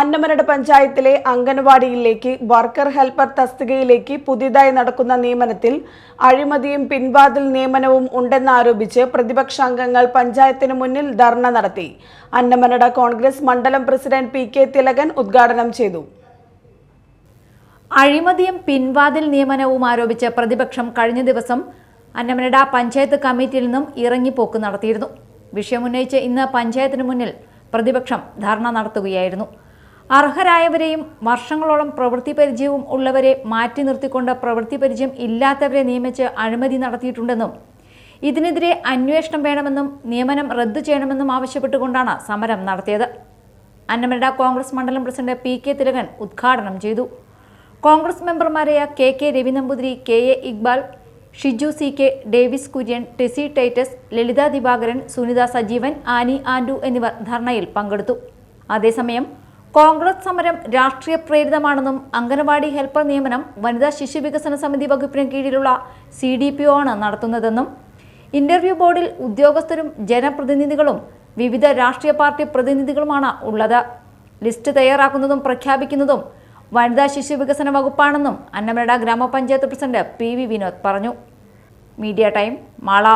അന്നമനട് പഞ്ചായത്തിലെ അംഗൻവാടിയിലേക്ക് worker helper തസ്തികയിലേക്ക് പുതിയതായി നടക്കുന്ന നിയമനത്തിൽ അഴിമതിയും പിൻവാതിൽ നിയമനവും ഉണ്ടെന്നാരോപിച്ച് പ്രതിപക്ഷാംഗങ്ങൾ പഞ്ചായത്തിന് മുന്നിൽ ധർണ നടത്തി. അന്നമനട കോൺഗ്രസ് മണ്ഡലം പ്രസിഡന്റ് പി കെ തിലകൻ ഉദ്ഘാടനം ചെയ്തു. അഴിമതിയും പിൻവാതിൽ നിയമനവും ആരോപിച്ച് പ്രതിപക്ഷം കഴിഞ്ഞ ദിവസം അന്നമനട പഞ്ചായത്ത് കമ്മിറ്റിയിൽ നിന്നും ഇറങ്ങിപ്പോക്ക് നടത്തിയിരുന്നു. വിഷയമുന്നയിച്ച് ഇന്ന് പഞ്ചായത്തിന് മുന്നിൽ പ്രതിപക്ഷം ധർണ നടത്തുകയായിരുന്നു. അർഹരായവരെയും വർഷങ്ങളോളം പ്രവൃത്തി പരിചയവും ഉള്ളവരെ മാറ്റി നിർത്തിക്കൊണ്ട് പ്രവൃത്തി പരിചയം ഇല്ലാത്തവരെ നിയമിച്ച് അഴിമതി നടത്തിയിട്ടുണ്ടെന്നും ഇതിനെതിരെ അന്വേഷണം വേണമെന്നും നിയമനം റദ്ദു ചെയ്യണമെന്നും ആവശ്യപ്പെട്ടുകൊണ്ടാണ് സമരം നടത്തിയത്. അന്നമനട കോൺഗ്രസ് മണ്ഡലം പ്രസിഡന്റ് പി കെ തിലകൻ ഉദ്ഘാടനം ചെയ്തു. കോൺഗ്രസ് മെമ്പർമാരായ K K Ravi Namboothiri K A Iqbal Shiju C K Davis Kurian Tessy Titus Lalitha Divakaran Sunitha Sajeevan Annie Andu എന്നിവർ ധർണയിൽ പങ്കെടുത്തു. അതേസമയം കോൺഗ്രസ് സമരം രാഷ്ട്രീയ പ്രേരിതമാണെന്നും അംഗനവാടി ഹെൽപ്പർ നിയമനം വനിതാ ശിശു വികസന സമിതി വകുപ്പിന് കീഴിലുള്ള സി ഡി പി ഒ ആണ് നടത്തുന്നതെന്നും ഇന്റർവ്യൂ ബോർഡിൽ ഉദ്യോഗസ്ഥരും ജനപ്രതിനിധികളും വിവിധ രാഷ്ട്രീയ പാർട്ടി പ്രതിനിധികളുമാണ് ഉള്ളത്. ലിസ്റ്റ് തയ്യാറാക്കുന്നതും പ്രഖ്യാപിക്കുന്നതും വനിതാ ശിശു വികസന വകുപ്പാണെന്നും അന്നമേട ഗ്രാമപഞ്ചായത്ത് പ്രസിഡന്റ് പി വി വിനോദ് പറഞ്ഞു. Media time Mala.